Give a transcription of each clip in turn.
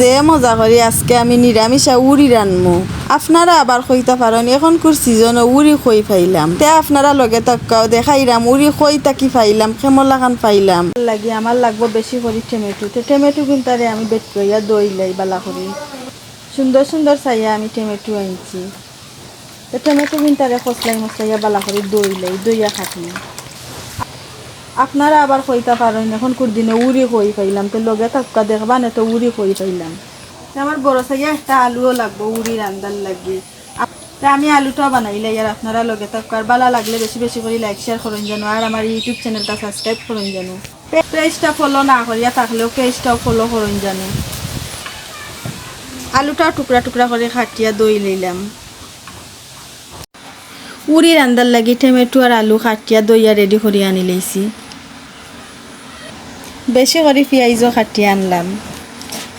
যে মজা করি, আজকে আমি নিরামিষা উড়ি রানমু আপনারা আবার কইতা পারেন এখন কুর সিজনে উড়ি খই পাইলাম। তে আপনারা লগে তক্কাও দেখাইলাম উড়ি খই তাকি পাইলাম খেমলা খান পাইলাম লাগি আমার লাগবো বেশি করি টমেটো। তে টমেটো কিন্তু আমি বেট কইয়া দই লাই বালা করি সুন্দর সুন্দর চাইয়া আমি টমেটো আনছি। টমেটো কিন্তু খসলাই মশলাইয়া বালা করি দই লাই দইয়া খাটনি। আপনারা আবার কইতা পারেন, এখন কোন দিনে উড়ি কই পাইলাম, তো লগে তক্কা দেখবা, না তো উড়ি কই পাইলাম। আমার বড় সাইয়া একটা আলুও লাগবো, উড়ি রান্দার লাগবে আমি আলুটাও বানাইলে আর আপনারা লগে তক্কার বালা লাগলে বেশি বেশি করে লাইক শেয়ার করুন জানো আর আমার ইউটিউব চ্যানেলটা সাবস্ক্রাইব করুন জানো পেজটা ফলো না করিয়া থাকলেও পেজটাও ফলো করুন জানো আলুটাও টুকরা টুকরা করে খাটিয়া দই লইলাম। উড়ি রান্দার লাগি টমেটো আর আলু খাটিয়া দইয়া রেডি করে আনি লইছি। বেশি করে পিঁয়াজও কাটি আনলাম।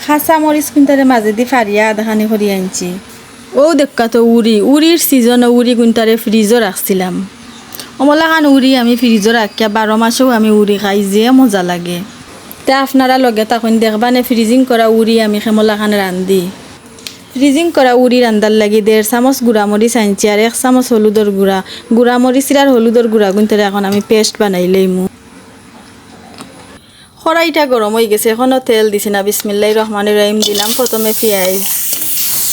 খাঁচা মরিচ কুইন্টারে মাজেদি ফারিয়া আধাখানি করে আনছি। ও দেখা তো উড়ি উড়ির সিজনে উড়ি কুইন্টারে ফ্রিজও রাখছিলাম অমলাখান উড়ি আমি ফ্রিজও রাখিয়া বারো মাসেও আমি উড়ি খাই যে মজা লাগে। তে আপনারা লগে তখন দেখবানে ফ্রিজিং করা উড়ি আমি খেমলাখান রান্ধি ফ্রিজিং করা উড়ি রান্দার লাগি দেড় চামচ গুঁড়া মরিচ আনছি আর এক চামচ হলুদর গুঁড়া। গুঁড়া মরিচের আর হলুদর গুঁড়া গুনতে এখন আমি পেস্ট বানাই লইমু। কড়াইটা গরম হয়ে গেছে এখনও তেল দিছি না। বিসমিল্লাহ রহমান রহিম দিলাম। প্রথমে পেঁয়াজ।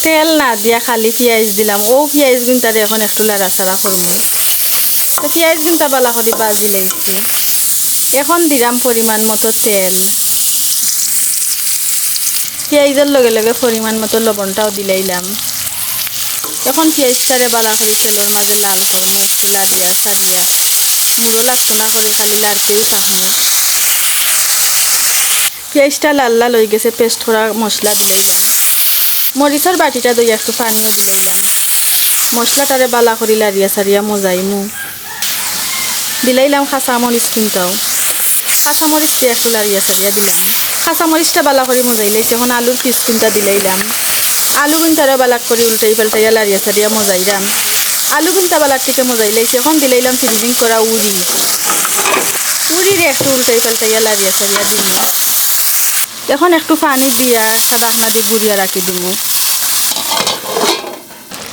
তেল না দিয়া খালি পেঁয়াজ দিলাম। ও পেঁয়াজ গুনটারে এখন একটু লাড়াচাড়া করব। তো পেঁয়াজ গুনটা বালা করে, বাজি লাইছি এখন দিলাম পরিমাণ মতো তেল। পেঁয়াজের লগে লগে পরিমাণ মতো লবণটাও দিলাইলাম। এখন পেঁয়াজটারে বালা করে, তেলের মাঝে লাল করব একটু লাড়িয়া সারিয়া মুড়ো লাগতো না করে খালি লাড়তেও থাকব পেঁয়াজটা লাল লাল হয়ে গেছে, পেস্ট করা মশলা দিলাইলাম মরিচের বাটিটা দই একটু পানিও দিলাইলাম মশলাটারে বালা করি লাড়িয়া সারিয়া মজাইমু। দিলাইলাম খাসা মরিচ কিনতাও কাঁচা মরিচ দিয়ে একটু লাড়িয়া সারিয়া দিলাম। কাঁচা মরিচটা বালা করে মজাই লাইছে এখন আলুর পিস কিনটা দিলাইলাম। আলু কিনটারে বালাক করে উল্টাই পাল্টাইয়া লাড়িয়া সারিয়া মজাইলাম আলু কিনটা বালাক থেকে মজাই লাইছে এখন দিলাইলাম ফ্রিজিং করা উড়ি। উড়িরে একটু উল্টাই পাল্টাইয়া লাড়িয়া সারিয়া দিলাম। এখন একটু পানি দিয়া একটা ডাকনা দিয়ে গুড়িয়া রাখি দিব।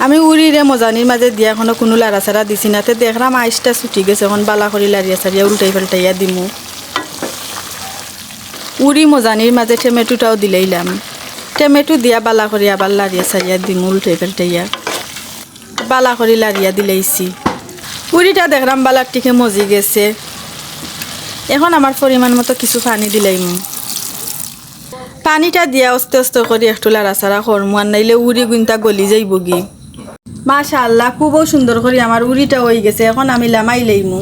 আমি উড়িরে মজানির মাঝে দিয়া এখনও কোনো লাড়াচাড়া দিছি না। তে দেখলাম আইসটা ছুটি গেছে, এখন বালা করে লাড়িয়া চাড়িয়া উল্টাই পাল্টাইয়া দিমু। উড়ি মজানির মাঝে টমেটোটাও দিলাইলাম। টমেটো দিয়া বালা করে আবার লাড়িয়া চাড়িয়া দিমু, উল্টাই পাল্টাইয়া। বালা করে লাড়িয়া দিলাইছি। উড়িটা দেখলাম বালার টিকে মজি গেছে। এখন আমার পরিমাণ মতো কিছু পানি দিলাইমু। পানিটা দিয়া অস্তে অস্তে করে একটু লাড়াচাড়া করমু আর নাইলে উড়ি গুনটা গলি যাইব গি মাশাল্লাহ খুবও সুন্দর করে আমার উড়িটা হয়ে গেছে, এখন আমি লামাই লইমু।